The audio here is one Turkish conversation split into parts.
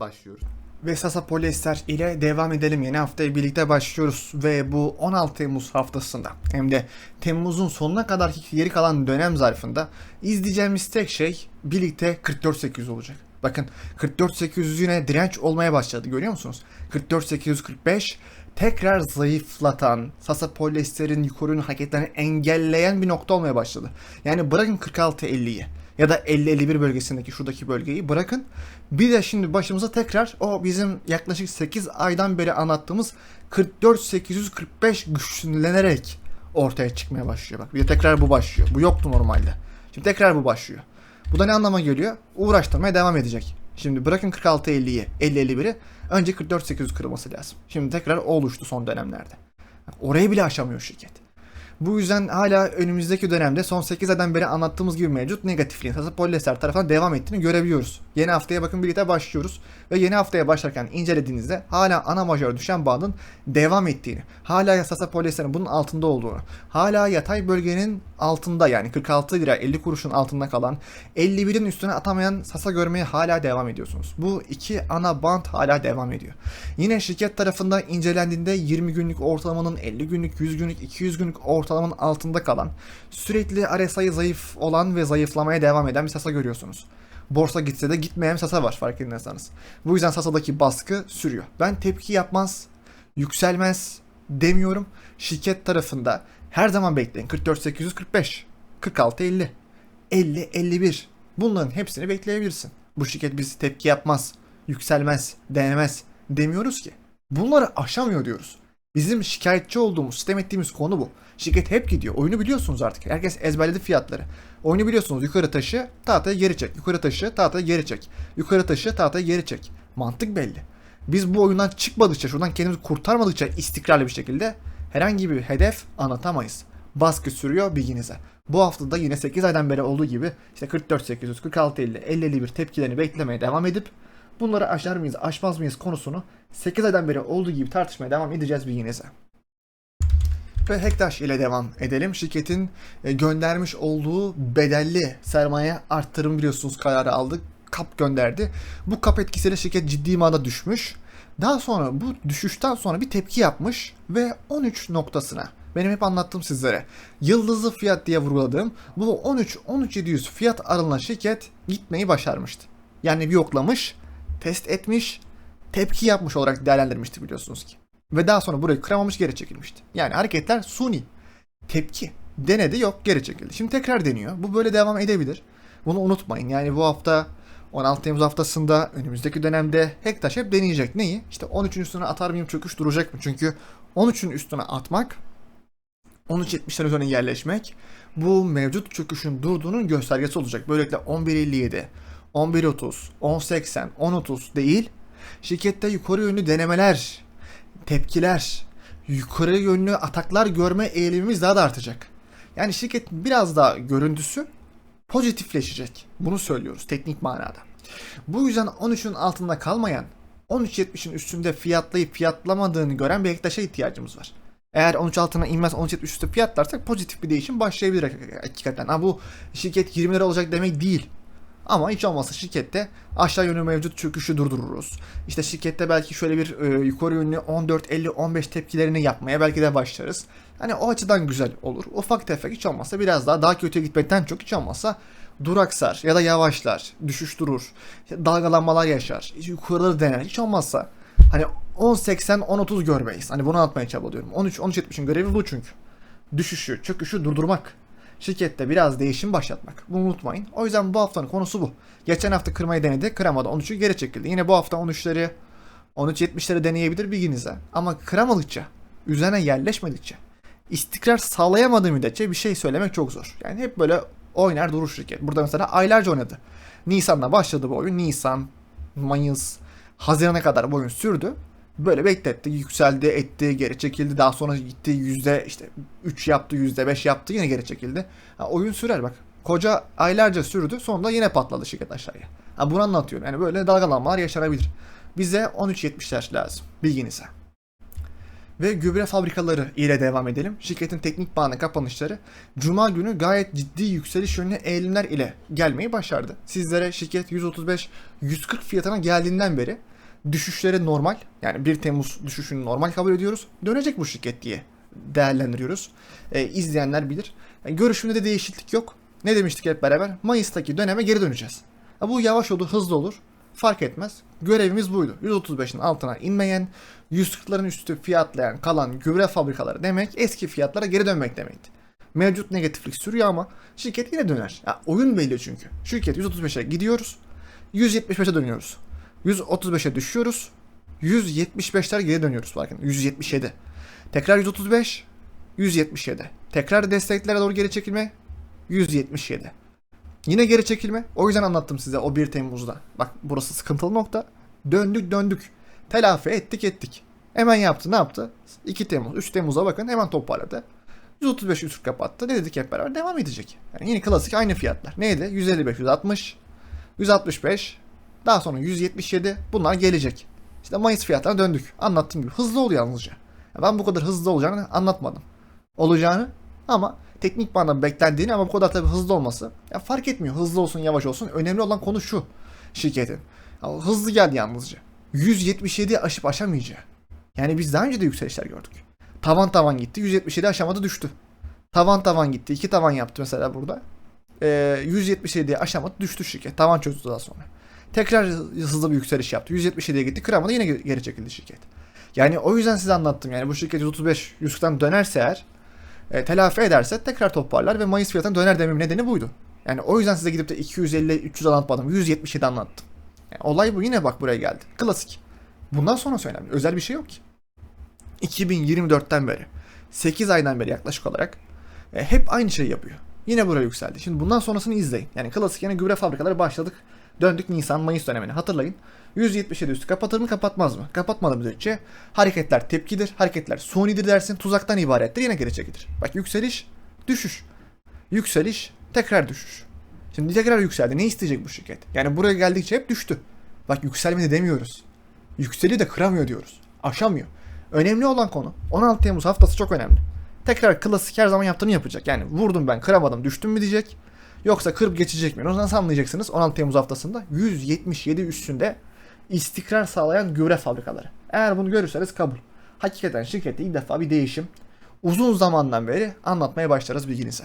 başlıyoruz. Ve Sasa Polyester ile devam edelim. Yeni haftaya birlikte başlıyoruz. Ve bu 16 Temmuz haftasında hem de Temmuz'un sonuna kadarki geri kalan dönem zarfında izleyeceğimiz tek şey birlikte 44-800 olacak. Bakın 44-800 yine direnç olmaya başladı görüyor musunuz? 44-845 tekrar zayıflatan, Sasa Polyester'in yukarı hareketlerini engelleyen bir nokta olmaya başladı. Yani bırakın 46-50'yi ya da 50-51 bölgesindeki şuradaki bölgeyi bırakın. Bir de şimdi başımıza tekrar o bizim yaklaşık 8 aydan beri anlattığımız 44-845 güçlenerek ortaya çıkmaya başlıyor. Bak bir de tekrar bu başlıyor. Bu yoktu normalde. Şimdi tekrar bu başlıyor. Bu da ne anlama geliyor? Uğraştırmaya devam edecek. Şimdi bırakın 46-50'yi, 50-51'i önce 44-800 kırılması lazım. Şimdi tekrar o oluştu son dönemlerde. Orayı bile aşamıyor şirket. Bu yüzden hala önümüzdeki dönemde son 8 aydan beri anlattığımız gibi mevcut negatifliğin Sasa Polyester tarafından devam ettiğini görebiliyoruz. Yeni haftaya bakın birlikte başlıyoruz. Ve yeni haftaya başlarken incelediğinizde hala ana majör düşen bandın devam ettiğini, hala Sasa Polyester'in bunun altında olduğunu, hala yatay bölgenin altında yani 46 lira 50 kuruşun altında kalan 51'in üstüne atamayan Sasa görmeye hala devam ediyorsunuz. Bu iki ana band hala devam ediyor. Yine şirket tarafından incelendiğinde 20 günlük ortalamanın 50 günlük, 100 günlük, 200 günlük ortalamanın altında kalan, sürekli RSI'yi zayıf olan ve zayıflamaya devam eden bir Sasa görüyorsunuz. Borsa gitse de gitmeyen Sasa var farkındaysanız. Bu yüzden Sasa'daki baskı sürüyor. Ben tepki yapmaz, yükselmez demiyorum. Şirket tarafında her zaman bekleyin. 44-845, 46-50, 50-51. Bunların hepsini bekleyebilirsin. Bu şirket bizi tepki yapmaz, yükselmez, denemez demiyoruz ki. Bunları aşamıyor diyoruz. Bizim şikayetçi olduğumuz, sistem ettiğimiz konu bu. Şirket hep gidiyor. Oyunu biliyorsunuz artık. Herkes ezberledi fiyatları. Oyunu biliyorsunuz. Yukarı taşı, tahtaya geri çek. Yukarı taşı, tahtaya geri çek. Yukarı taşı, tahtaya geri çek. Mantık belli. Biz bu oyundan çıkmadıkça, şuradan kendimizi kurtarmadıkça istikrarlı bir şekilde herhangi bir hedef anlatamayız. Baskı sürüyor bilginize. Bu hafta da yine 8 aydan beri olduğu gibi işte 44 800, 46 50, 50 51 tepkilerini beklemeye devam edip bunları aşar mıyız, aşmaz mıyız konusunu 8 aydan beri olduğu gibi tartışmaya devam edeceğiz bilginize. Ve Hektaş ile devam edelim. Şirketin e, göndermiş olduğu bedelli sermaye arttırım biliyorsunuz kararı aldık. Kap gönderdi. Bu kap etkisiyle şirket ciddi manada düşmüş. Daha sonra bu düşüşten sonra bir tepki yapmış ve 13 noktasına benim hep anlattığım sizlere yıldızlı fiyat diye vurguladığım bu 13-13.700 fiyat aralığına şirket gitmeyi başarmıştı. Yani bir yoklamış, test etmiş, tepki yapmış olarak değerlendirmişti biliyorsunuz ki. Ve daha sonra burayı kıramamış geri çekilmişti. Yani hareketler suni. Tepki. Denedi yok geri çekildi. Şimdi tekrar deniyor. Bu böyle devam edebilir. Bunu unutmayın. Yani bu hafta 16 Temmuz haftasında önümüzdeki dönemde Hektaş hep deneyecek. Neyi? İşte 13'ün üstüne atar mıyım çöküş duracak mı? Çünkü 13'ün üstüne atmak 13.70'ler üzerine yerleşmek bu mevcut çöküşün durduğunun göstergesi olacak. Böylelikle 11.57, 11.30, 10.80, 10.30 değil şirkette yukarı yönlü denemeler, tepkiler, yukarı yönlü ataklar görme eğilimimiz daha da artacak. Yani şirket biraz daha görüntüsü pozitifleşecek. Bunu söylüyoruz teknik manada. Bu yüzden 13'ün altında kalmayan 13.70'in üstünde fiyatlayıp fiyatlamadığını gören bir ektaşa ihtiyacımız var. Eğer 13 altına inmez 13.70 üstü fiyatlarsak pozitif bir değişim başlayabilir hakikaten. Ha, bu şirket 20 lira olacak demek değil. Ama hiç olmazsa şirkette aşağı yönlü mevcut çöküşü durdururuz. İşte şirkette belki şöyle bir e, yukarı yönlü 14, 50, 15 tepkilerini yapmaya belki de başlarız. Hani o açıdan güzel olur. Ufak tefek hiç olmazsa biraz daha daha kötüye gitmekten çok hiç olmazsa duraksar ya da yavaşlar, düşüş durur, dalgalanmalar yaşar, yukarıları dener. Hiç olmazsa hani 10.80, 10.30 görmeyiz. Hani bunu anlatmaya çabalıyorum. 13, 13.70'in görevi bu çünkü. Düşüşü, çöküşü durdurmak. Şirkette biraz değişim başlatmak. Bunu unutmayın. O yüzden bu haftanın konusu bu. Geçen hafta kırmayı denedi. Kıramadı. 13'ü geri çekildi. Yine bu hafta 13'leri 13.70'leri deneyebilir bilginize. Ama kıramadıkça, üzerine yerleşmedikçe, istikrar sağlayamadığı müddetçe bir şey söylemek çok zor. Yani hep böyle oynar durur şirket. Burada mesela aylarca oynadı. Nisan'da başladı bu oyun. Nisan, Mayıs, Haziran'a kadar bu oyun sürdü. Böyle bekletti, yükseldi, etti, geri çekildi. Daha sonra gitti yüzde işte 3 yaptı, yüzde 5 yaptı, yine geri çekildi. Ha, oyun sürer bak. Koca aylarca sürdü, sonunda yine patladı şirket aşağıya. Ha, bunu anlatıyorum. Yani böyle dalgalanmalar yaşanabilir. Bize 13.70'ler lazım, bilginize. Ve gübre fabrikaları ile devam edelim. Şirketin teknik bağına kapanışları Cuma günü gayet ciddi yükseliş yönlü eğilimler ile gelmeyi başardı. Sizlere şirket 135-140 fiyatına geldiğinden beri düşüşleri normal. Yani 1 Temmuz düşüşünü normal kabul ediyoruz. Dönecek bu şirket diye değerlendiriyoruz. Ee, izleyenler bilir. Yani görüşümde de değişiklik yok. Ne demiştik hep beraber? Mayıs'taki döneme geri döneceğiz. Ha, bu yavaş olur, hızlı olur. Fark etmez. Görevimiz buydu. 135'in altına inmeyen, 140'ların üstü fiyatlayan kalan gübre fabrikaları demek eski fiyatlara geri dönmek demekti. Mevcut negatiflik sürüyor ama şirket yine döner. Ya, oyun belli çünkü. Şirket 135'e gidiyoruz. 175'e dönüyoruz. 135'e düşüyoruz. 175'ler geri dönüyoruz bakın. 177. Tekrar 135. 177. Tekrar desteklere doğru geri çekilme. 177. Yine geri çekilme. O yüzden anlattım size o 1 Temmuz'da. Bak burası sıkıntılı nokta. Döndük döndük. Telafi ettik ettik. Hemen yaptı ne yaptı? 2 Temmuz, 3 Temmuz'a bakın hemen toparladı. 135 üst kapattı. Ne dedik hep beraber? Devam edecek. Yani yine klasik aynı fiyatlar. Neydi? 155, 160, 165, daha sonra 177 bunlar gelecek. İşte Mayıs fiyatlarına döndük. Anlattığım gibi hızlı oluyor yalnızca. Ya Ben bu kadar hızlı olacağını anlatmadım. Olacağını ama teknik bana beklendiğini ama bu kadar tabii hızlı olması ya fark etmiyor. Hızlı olsun yavaş olsun. Önemli olan konu şu şirketin. Ya hızlı geldi yalnızca. 177 aşıp aşamayacağı. Yani biz daha önce de yükselişler gördük. Tavan tavan gitti. 177 aşamadı düştü. Tavan tavan gitti. iki tavan yaptı mesela burada. Ee, 177 aşamadı düştü şirket. Tavan çözdü daha sonra. Tekrar hızlı bir yükseliş yaptı. 177'ye gitti. Kıramadı yine geri çekildi şirket. Yani o yüzden size anlattım. Yani bu şirket 135 140'tan dönerse eğer e, telafi ederse tekrar toparlar ve Mayıs fiyatına döner dememin nedeni buydu. Yani o yüzden size gidip de 250 300 anlatmadım. 177 anlattım. Yani olay bu yine bak buraya geldi. Klasik. Bundan sonra önemli. Özel bir şey yok ki. 2024'ten beri 8 aydan beri yaklaşık olarak e, hep aynı şeyi yapıyor. Yine buraya yükseldi. Şimdi bundan sonrasını izleyin. Yani klasik yine gübre fabrikaları başladık. Döndük Nisan Mayıs dönemine hatırlayın. 177 üstü kapatır mı kapatmaz mı? Kapatmadı müddetçe hareketler tepkidir, hareketler sunidir dersin, tuzaktan ibarettir yine geri çekilir. Bak yükseliş, düşüş. Yükseliş, tekrar düşüş. Şimdi tekrar yükseldi. Ne isteyecek bu şirket? Yani buraya geldikçe hep düştü. Bak yükselmedi demiyoruz. Yükseliyor da kıramıyor diyoruz. Aşamıyor. Önemli olan konu 16 Temmuz haftası çok önemli. Tekrar klasik her zaman yaptığını yapacak. Yani vurdum ben kıramadım düştüm mü diyecek. Yoksa kırıp geçecek mi? Nasıl anlayacaksınız? 16 Temmuz haftasında 177 üstünde istikrar sağlayan gübre fabrikaları. Eğer bunu görürseniz kabul. Hakikaten şirkette ilk defa bir değişim uzun zamandan beri anlatmaya başlarız bilginize.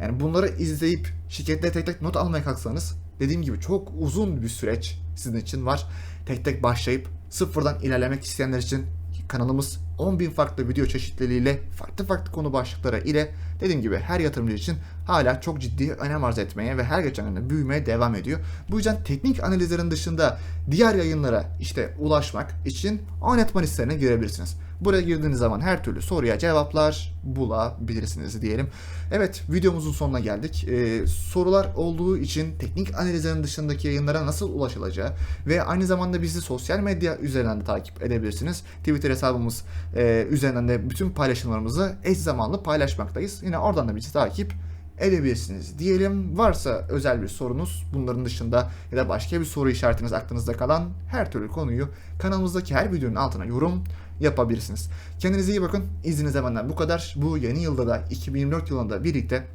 Yani bunları izleyip şirketle tek tek not almaya kalksanız dediğim gibi çok uzun bir süreç sizin için var. Tek tek başlayıp sıfırdan ilerlemek isteyenler için kanalımız 10.000 farklı video çeşitliliğiyle farklı farklı konu başlıkları ile dediğim gibi her yatırımcı için hala çok ciddi önem arz etmeye ve her geçen gün büyümeye devam ediyor. Bu yüzden teknik analizlerin dışında diğer yayınlara işte ulaşmak için oynatma listelerine girebilirsiniz. Buraya girdiğiniz zaman her türlü soruya cevaplar bulabilirsiniz diyelim. Evet videomuzun sonuna geldik. Ee, sorular olduğu için teknik analizlerin dışındaki yayınlara nasıl ulaşılacağı ve aynı zamanda bizi sosyal medya üzerinden de takip edebilirsiniz. Twitter hesabımız e, üzerinden de bütün paylaşımlarımızı eş zamanlı paylaşmaktayız. Yine oradan da bizi takip edebilirsiniz diyelim. Varsa özel bir sorunuz bunların dışında ya da başka bir soru işaretiniz aklınızda kalan her türlü konuyu kanalımızdaki her videonun altına yorum yapabilirsiniz. Kendinize iyi bakın. İzninize benden bu kadar. Bu yeni yılda da 2024 yılında birlikte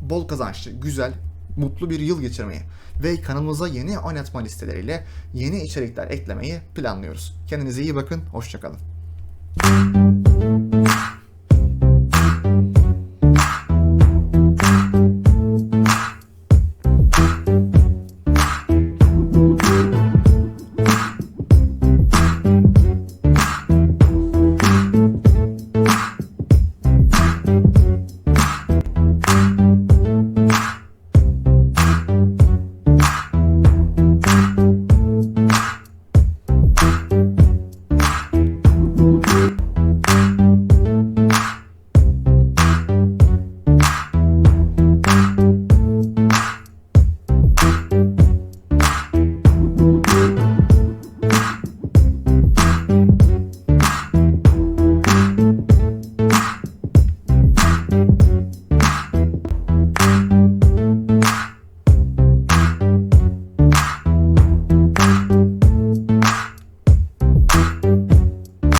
bol kazançlı, güzel, mutlu bir yıl geçirmeyi ve kanalımıza yeni oynatma listeleriyle yeni içerikler eklemeyi planlıyoruz. Kendinize iyi bakın, hoşçakalın.